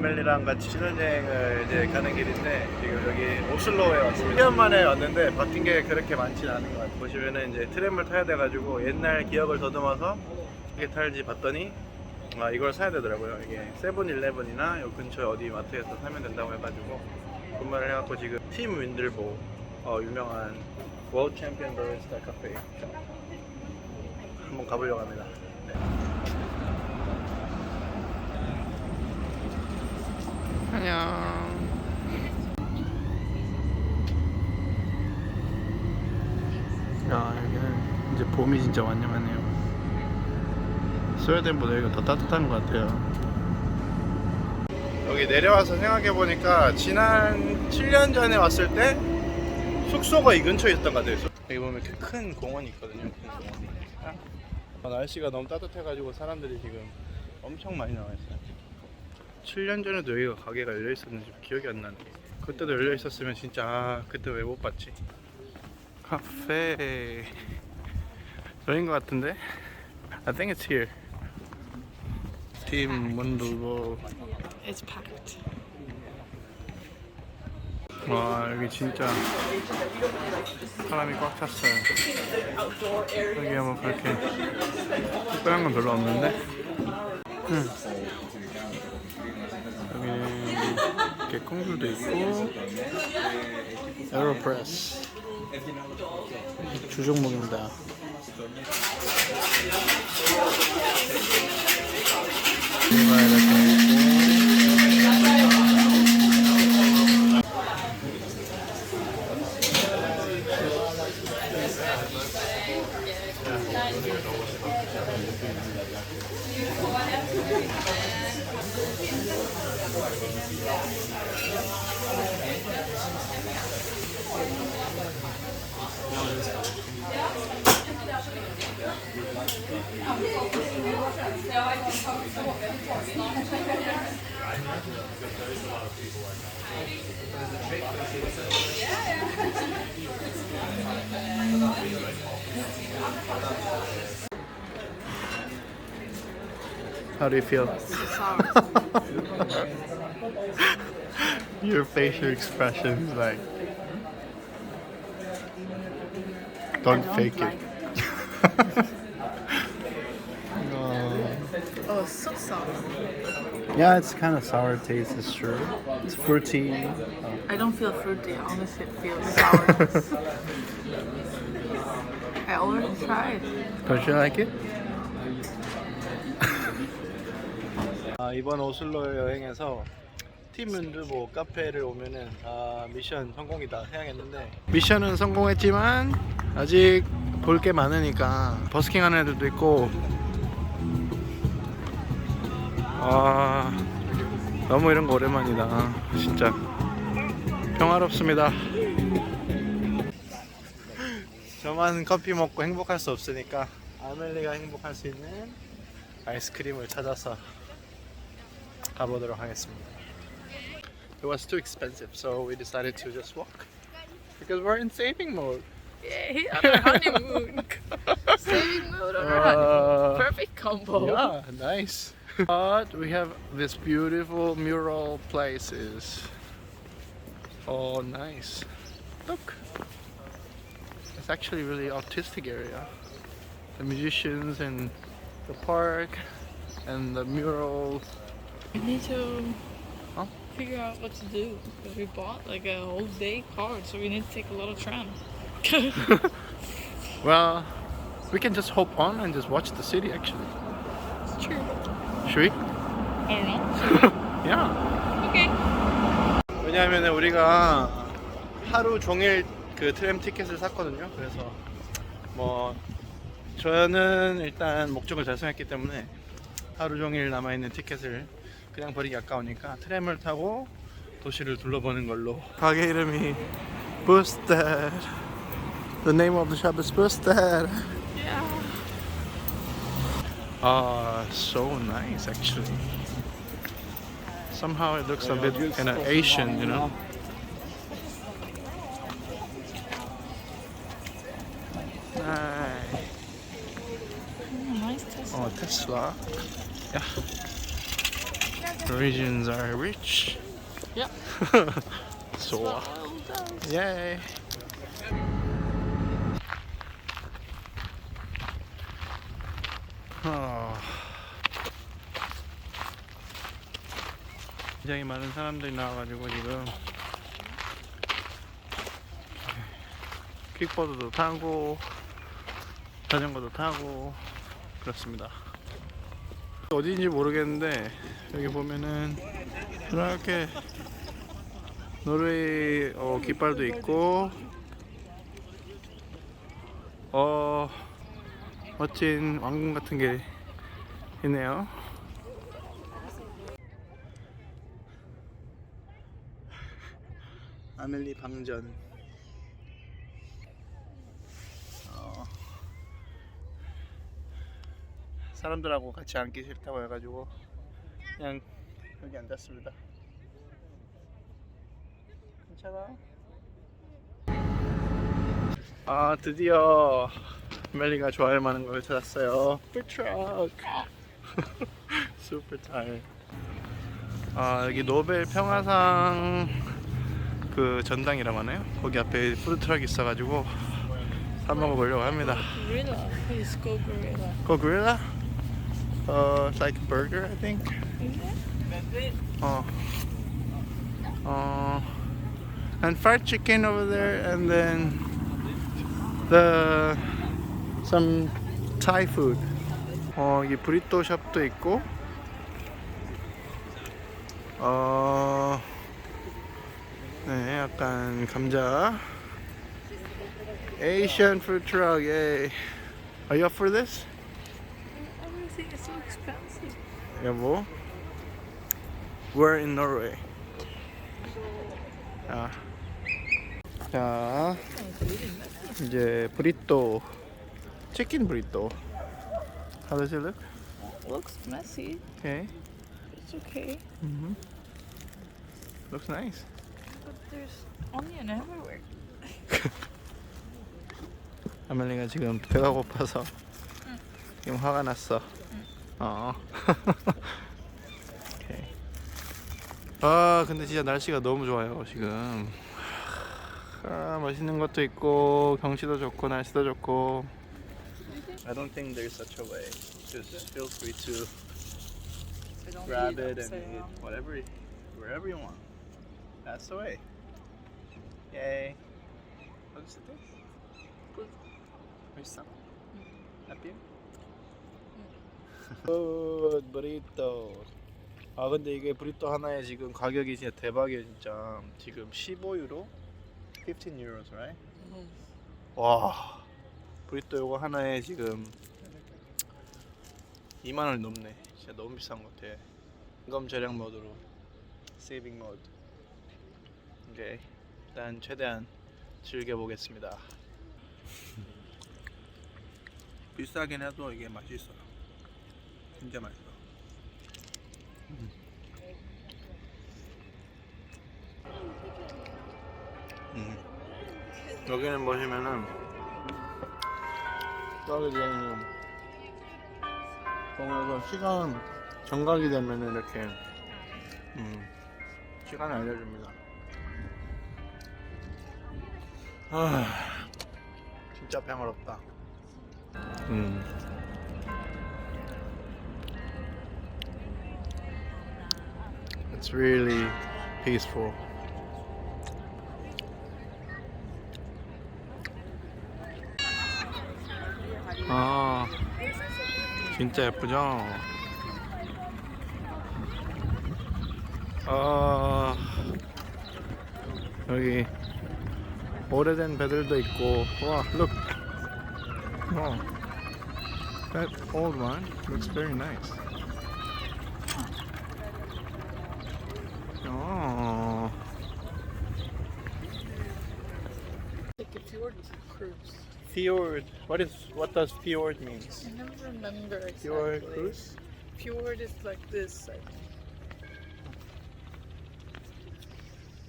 멜리랑 같이 신혼여행을 이제 가는 길인데 지금 여기 오슬로에 왔습니다. 1년 만에 왔는데 바뀐 게 그렇게 많지는 않은 것 같아요. 보시면은 이제 트램을 타야 돼가지고 옛날 기억을 더듬어서 어떻게 탈지 봤더니 아 이걸 사야 되더라고요. 이게 세븐일레븐이나 요 근처 어디 마트에서 사면 된다고 해가지고 구매를 해갖고 지금 팀 윈들보 어, 유명한 월드 챔피언 바리스타 카페 샵 한번 가보려고 합니다. 네. 안녕. 야 여기는 이제 봄이 진짜 완념하네요. 스웨덴보다 여기가 더 따뜻한 것 같아요. 여기 내려와서 생각해 보니까 지난 7년 전에 왔을 때 숙소가 이 근처에 있었던 것 같아요. 여기 보면 이렇게 큰 공원이 있거든요. 큰 공원이. 아, 날씨가 너무 따뜻해가지고 사람들이 지금 엄청 많이 나와 있어요. 7년 전에도 여기가 가게가 열려 있었는지 기억이 안 나네. 그때도 열려 있었으면 진짜 아, 그때 왜 못 봤지? 카페 여긴 것 같은데? I think it's here. 팀 문들보 It's packed. 와 여기 진짜 사람이 꽉 찼어요 여기 뭐 그렇게 특별한 건 별로 없는데 음. 콩들도 있고 에어로프레스. 주 종목입니다. 여 How do you feel? Your facial expression is like. Don't fake it. no. Oh, sour. Yeah, it's kind of sour taste, it's true. It's fruity. I don't feel fruity. I honestly feel sour. I already tried. Don't you like it? 아, 이번 오슬로 여행에서 팀문드보 카페를 오면은 아, 미션 성공이다 해야겠는데 미션은 성공했지만 아직 볼 게 많으니까 버스킹 하는 애들도 있고 아 너무 이런 거 오랜만이다 진짜 평화롭습니다 저만 커피 먹고 행복할 수 없으니까 아멜리가 행복할 수 있는 아이스크림을 찾아서 가보도록 하겠습니다. It was too expensive, so we decided to just walk because we're in saving mode. Yay, on our honeymoon. Saving mode on our honeymoon. Uh, Perfect combo. yeah, nice. But we have this beautiful mural places. Oh, nice. Look, it's actually really artistic area. The musicians and the park and the mural. We need to Huh? figure out what to do. Because we bought like a whole day card, so we need to take a lot of tram. Well, we can just hop on and just watch the city actually. it's true. Should we? I don't know. Yeah. Okay. 왜냐하면 우리가 하루 종일 그 트램 티켓을 샀거든요. 그래서 뭐 저는 일단 목적을 달성했기 때문에 하루 종일 남아 있는 티켓을 그냥 버리기 아까우니까 트램을 타고 도시를 둘러보는 걸로. 가게 이름이 Boosted. The name of the shop is Boosted. Ah, so nice actually. Somehow it looks a bit kind of Asian, you know. Nice. Oh, Tesla. Yeah. Norwegians are rich. Yeah. so, yay. 굉장히 많은 사람들이 나와가지고 지금 킥보드도 타고 자전거도 타고 그렇습니다. 어디인지 모르겠는데 여기 보면은 이렇게 노르웨이 어, 깃발도 있고 어 멋진 왕궁 같은 게 있네요. 아멜리 방전. 어, 사람들하고 같이 앉기 싫다고 해가지고 그냥 여기 앉았습니다. 괜찮아? 아 드디어 멜리가 좋아할 만한 걸 찾았어요. 푸트럭. 슈퍼 타일. 아 여기 노벨 평화상 그 전당이라고 하나요? 거기 앞에 푸드트럭 있어가지고 사 먹어보려고 합니다. Gorilla. Please go gorilla. Go gorilla? Uh, like burger, I think. Oh. Uh, and fried chicken over there, and then the some Thai food. 어, 이 브리또 샵도 있고. 어, 네, 약간 감자. Asian food truck, yay. Are you up for this? Everything is so expensive. 여보 We're in Norway 자, 자 이제 브리또 치킨 브리또 How does it look? Looks messy. Okay It's okay. mm-hmm. Looks nice But There's onion everywhere. 아멜리가 지금 배가 고파서 지금 화가 났어 어 오케이. 아 근데 진짜 날씨가 너무 좋아요 지금 아 맛있는 것도 있고 경치도 좋고 날씨도 좋고 I don't think there's such a way just feel free to grab it and eat whatever wherever you want that's the way yay What's the taste? Good. 맛있어? Happy? 굿 브리또 아 근데 이게 브리또 하나에 지금 가격이 진짜 대박이에요 진짜 지금 15유로? 15 euros right? 와 브리또 요거 하나에 지금 2만 원 넘네 진짜 너무 비싼 것 같아 임금 절약 모드로 세이빙 모드 오케이 일단 최대한 즐겨보겠습니다 비싸긴 해도 이게 맛있어 진짜 맛있어 음. 여기는 보시면은 여기 있는 보면서 시간 정각이 되면은 이렇게 음, 시간을 알려줍니다. 아, 진짜 평화롭다. 음. It's really peaceful. 아, 진짜 예쁘죠? 아, 여기 오래된 배들도 있고, 와, look. Oh, that old one looks very nice. Oh, Like a fjord cruise. fjord. What is what does fjord means? I never remember exactly. Fjord cruise? Fjord is like this. I think.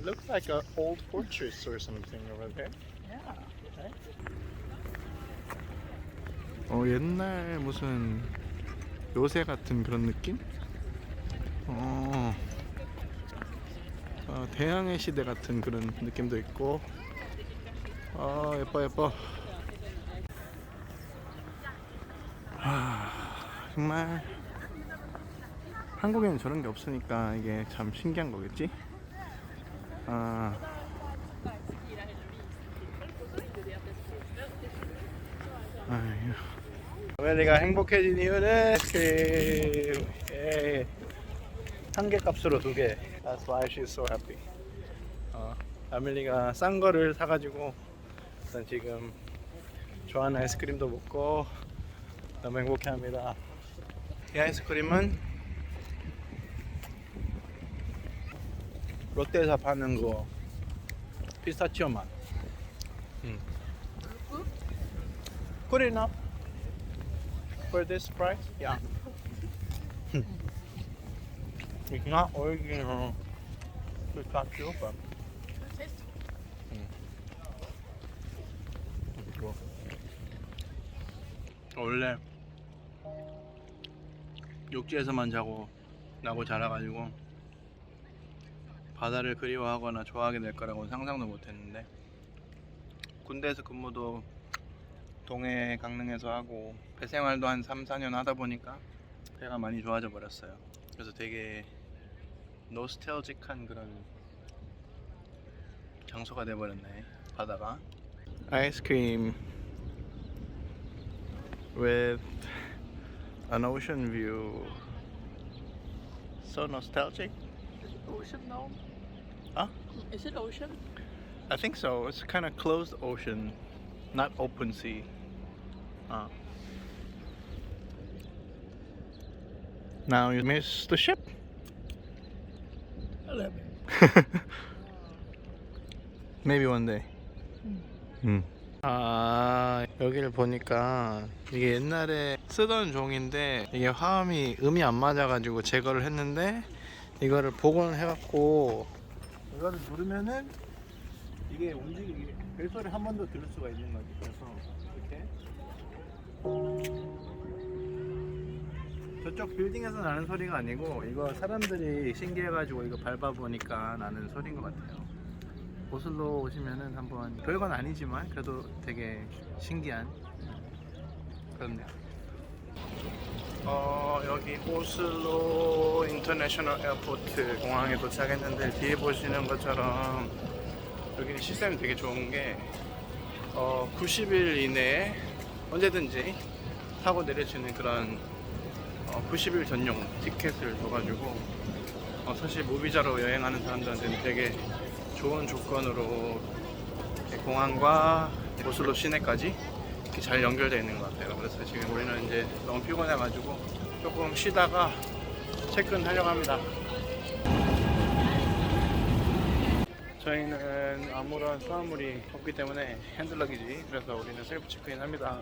It looks like an old fortress or something over there. Yeah. 어 옛날 무슨 요새 같은 그런 느낌? 어 어, 대항해 시대 같은 그런 느낌도 있고 아 예뻐 예뻐 아 정말 한국에는 저런 게 없으니까 이게 참 신기한 거겠지 아 아휴 아멜리가 행복해진 이유는 그 예, 한개 값으로 두 개. That's why she's so happy. 어, 아멜리가 싼 거를 사가지고 일단 지금 좋아하는 아이스크림도 먹고 너무 행복해합니다. 이 아이스크림은 롯데에서 파는 거 피스타치오 맛. 음. Good enough for this price? Yeah. It's not original pistachio, but 음. 원래 육지에서만 자고 나고 자라가지고 바다를 그리워하거나 좋아하게 될 거라고 상상도 못했는데 군대에서 근무도 동해 강릉에서 하고 배 생활도 한 3, 4년 하다 보니까 배가 많이 좋아져 버렸어요. 그래서 되게 노스텔직한 그런 장소가 돼 버렸네. 바다가. 아이스크림 with an ocean view. So nostalgic. Ocean though? Huh? Is it ocean? I think so. It's kind of closed ocean, not open sea. Uh. Now you miss the ship. A little bit. Maybe one day. 음. 아 여기를 보니까 이게 옛날에 쓰던 종인데 이게 화음이 음이 안 맞아가지고 제거를 했는데 이거를 복원을 해갖고 이거를 누르면은 이게 움직이게 벨소리 한번 더 들을 수가 있는 거지. 그래서 이렇게. 저쪽 빌딩에서 나는 소리가 아니고 이거 사람들이 신기해가지고 이거 밟아보니까 나는 소리인 것 같아요. 오슬로 오시면은 한번 별건 아니지만 그래도 되게 신기한. 그런 데. 어 여기 오슬로 인터내셔널 에어포트 공항에 도착했는데 뒤에 보시는 것처럼 여기는 시스템이 되게 좋은 게 어, 90일 이내에 언제든지 타고 있는 그런 어, 90일 전용 티켓을 줘가지고 어, 사실 무비자로 여행하는 사람들한테는 되게 좋은 조건으로 공항과 오슬로 시내까지 이렇게 잘 연결되어 있는 것 같아요. 그래서 지금 우리는 이제 너무 피곤해가지고 조금 쉬다가 체크인 하려고 합니다. 저희는 아무런 수화물이 없기 때문에 핸들러기지 그래서 우리는 셀프 체크인 합니다.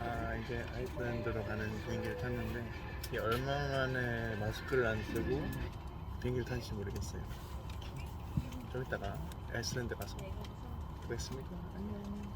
아 이제 아이슬란드로 가는 비행기를 탔는데 이게 얼마 만에 마스크를 안 쓰고 비행기를 탄지 모르겠어요. 좀 이따가 아이슬란드 가서 보겠습니다. 안녕.